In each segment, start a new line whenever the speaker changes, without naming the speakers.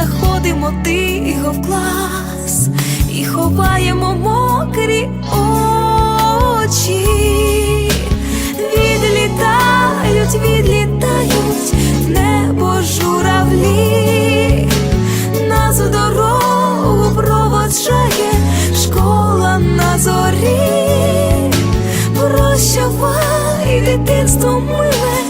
заходимо тихо в клас і ховаємо мокрі очі. Відлітають, відлітають в небо журавлі, нас дорогу проводжає школа на зорі. Прощавай, дитинство миле,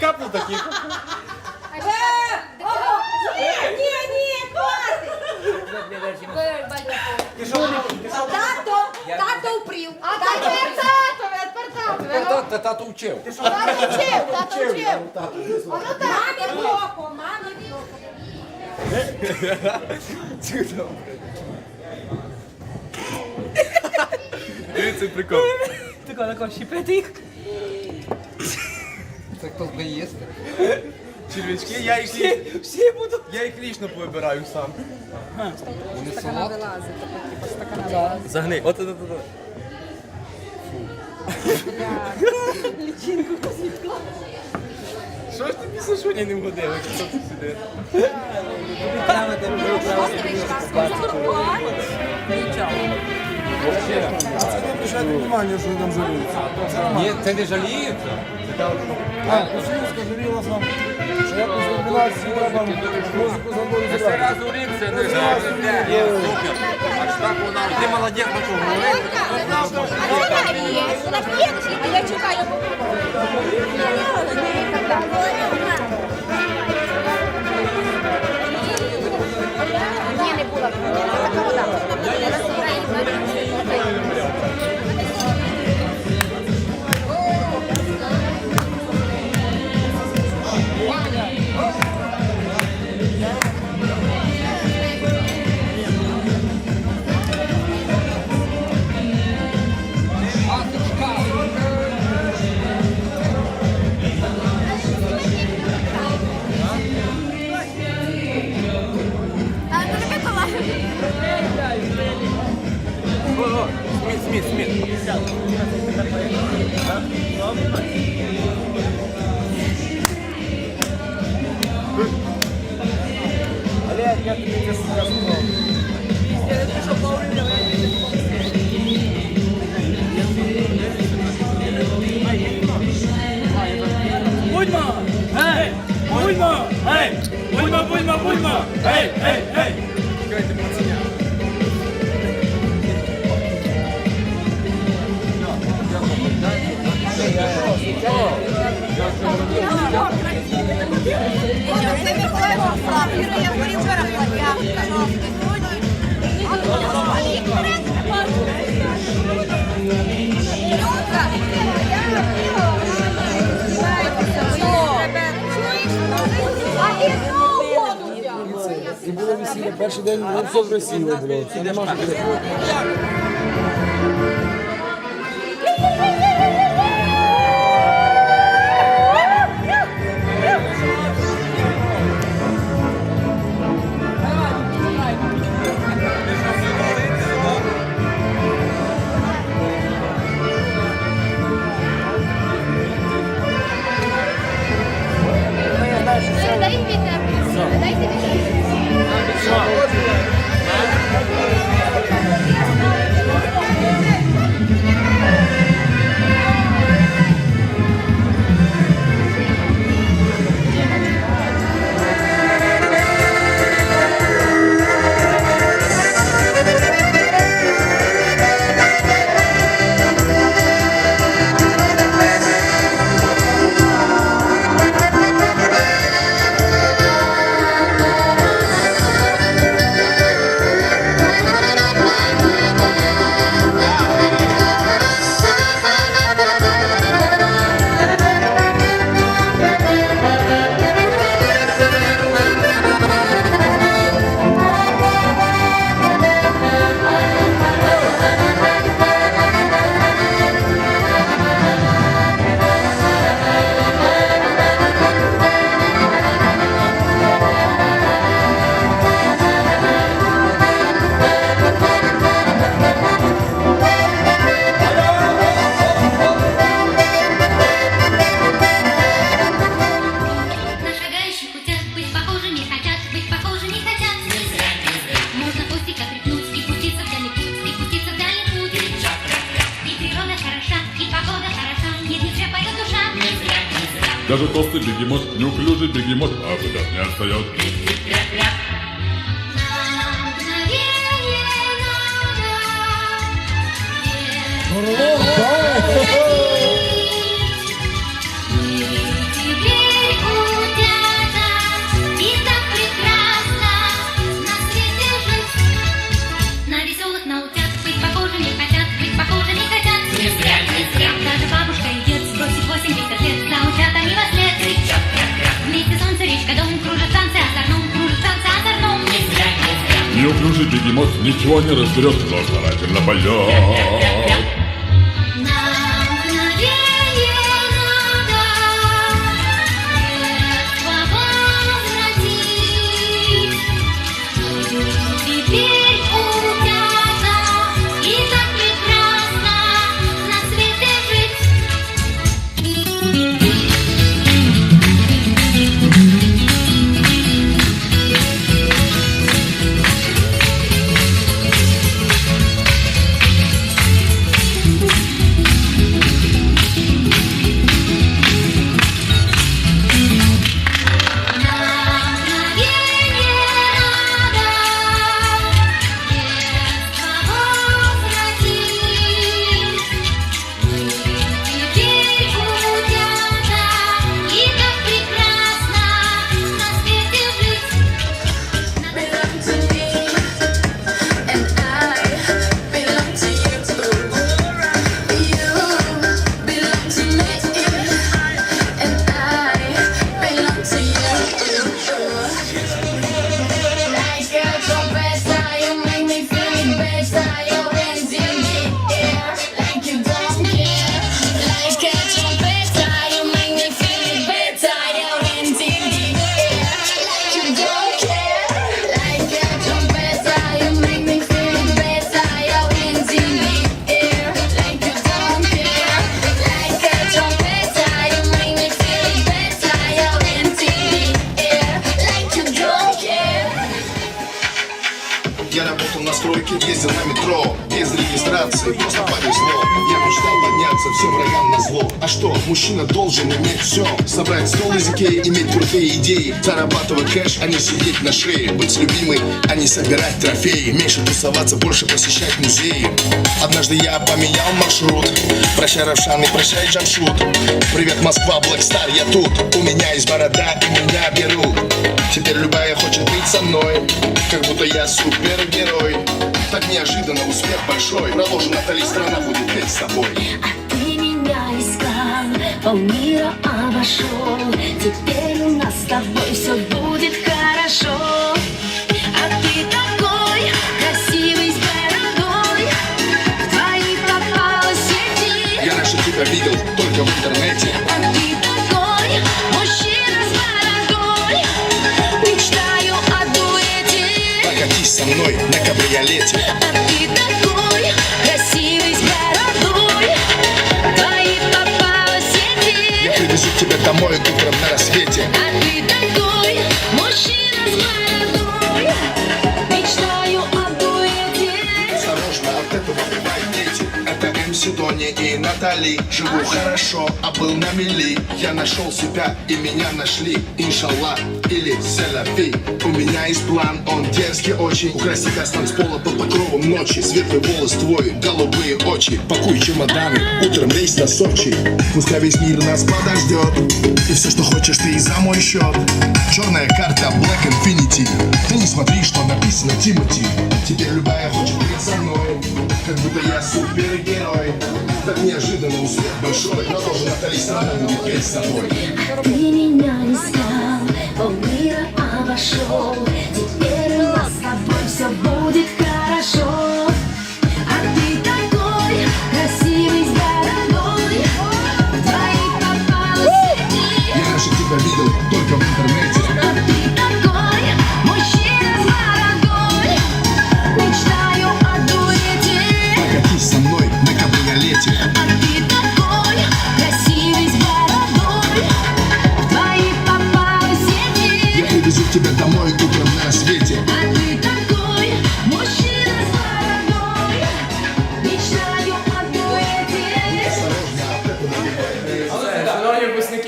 Капну такі.
Ні, ні, ні, хватить. Тато, тато впрів. А тепер тато, тепер тато.
Та тато вчив.
Тато вчив, тато вчив. Воно так. Мамі в мамі в.
Дивіться прикол.
Тако, тако, щепити їх.
Це хто буде їсти? Червячки, я їх лі-
Всі буду.
я їх лічно повибираю сам. Вони солодкі.
Загни. От, от, от, от.
Що ж тобі Сашуня не вгодили, хто тут сидить?
Обращайте внимание, что там жалеется.
Ні, це не жаліється.
А, Косинська жаліла сам, що я після 12 треба музику за мною
Це
зібрати.
раз у рік не. Ні, супер. Аж так вона. Ти молодець, бачу, говорив.
А я чекаю. Ні, не була. Така вода.
Сміт,
І було весілля, перший день ну, все весілля було. Це не може бути.
На
бегемот
ничего не разберет, но старательно поет.
Собрать стол из Икеи, иметь крутые идеи. Зарабатывать кэш, а не сидеть на шее. Быть любимой, а не собирать трофеи. Меньше тусоваться, больше посещать музеи. Однажды я поменял маршрут. Прощай, Равшан, и прощай, Джамшут. Привет, Москва, Блэк Стар, я тут. У меня есть борода, и меня берут. Теперь любая хочет быть со мной. Как будто я супергерой. Так неожиданно успех большой. Проложу Натали, страна будет петь с тобой
полмира обошел. Теперь у нас с тобой все будет хорошо. А ты такой красивый В твои попала сети.
Я раньше тебя видел только в интернете.
А ты такой мужчина с бородой. Мечтаю о дуэте.
Прокатись со мной на кабриолете домой утром на рассвете Натали Живу хорошо, а был на мели. Я нашел себя и меня нашли. Иншаллах или Селафи У меня есть план, он дерзкий очень. Украсить нас танцпола под покровом ночи. Светлый волос твой, голубые очи. Пакуй чемоданы, утром рейс на Сочи. Пускай весь мир нас подождет. И все, что хочешь, ты и за мой счет Черная карта Black Infinity. Ты не смотри, что написано Тимати. Теперь любая хочет быть со мной. Как будто я супергерой Так неожиданно успех большой Но должен Натали страна будет петь с тобой.
Ты меня искал, полмира обошел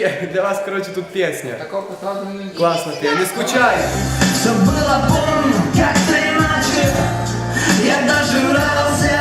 пе... для вас,
короче, тут песня. Такого сразу не Классно ты, не скучай.
Все было помню, как ты иначе, я
даже рвался.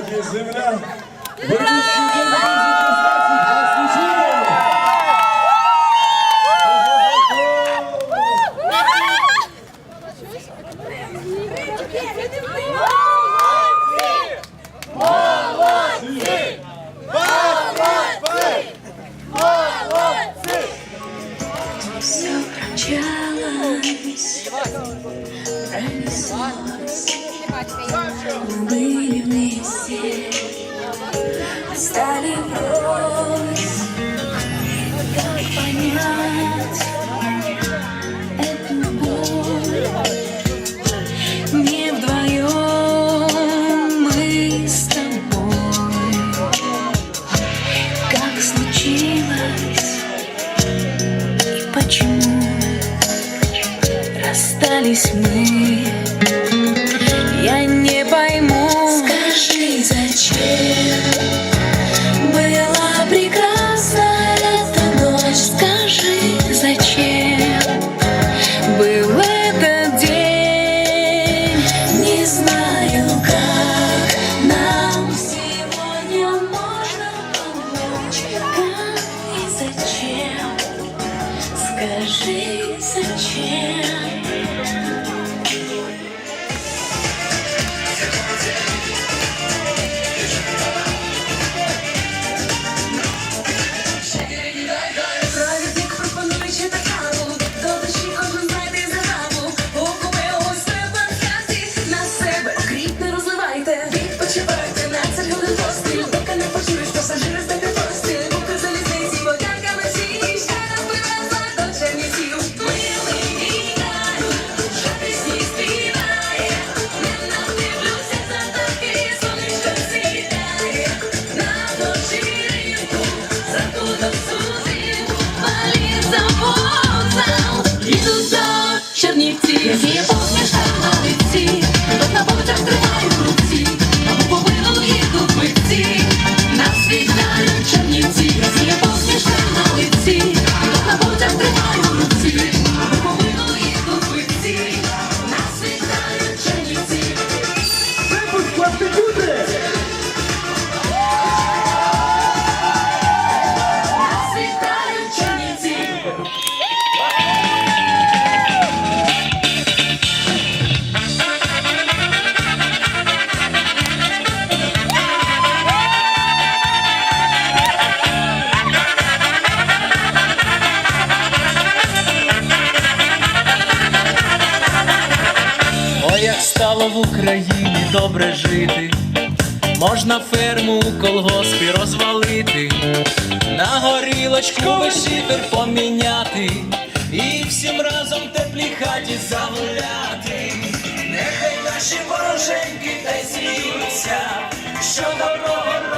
Herkese
selam. Україні добре жити, можна ферму у колгоспі розвалити, на горілочку вишивер поміняти і всім разом в теплій хаті загуляти. Нехай наші вороженьки та й сміються, що доброго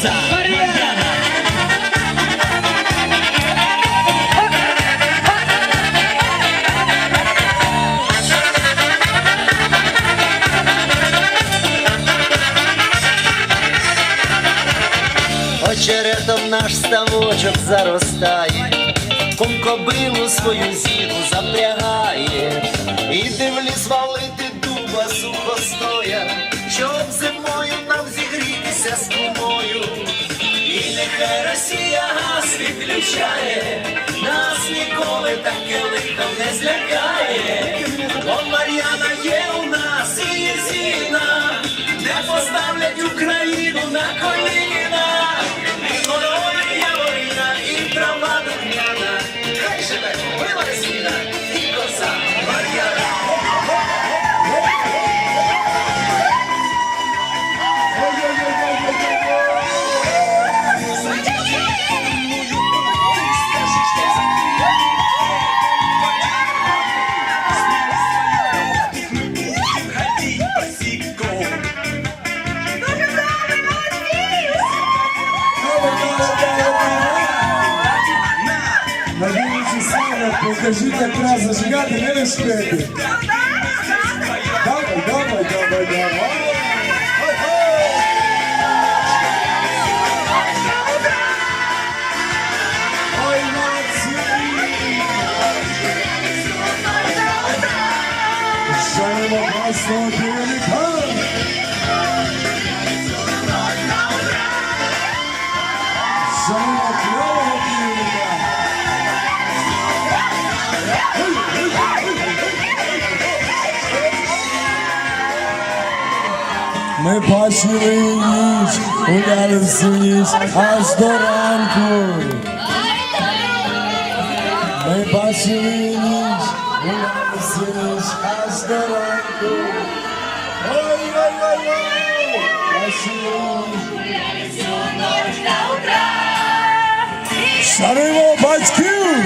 коза Мар'яна.
Очеретом наш ставочок заростає, кум кобилу свою зігу запрягає, іди в ліс валити дуба сухостоя, щоб зимою нам зігрітися відключає, нас ніколи таке лихо не злякає, бо Мар'яна є у нас і зіна, не поставлять Україну на коліна,
саме покажіть, раз зажигати, не лишити. бачили ніч, гуляли всю ніч аж до ранку. Ми бачили ніч, гуляли всю ніч аж до ранку. Ой-ой-ой-ой, бачили ніч. Шануємо батьків!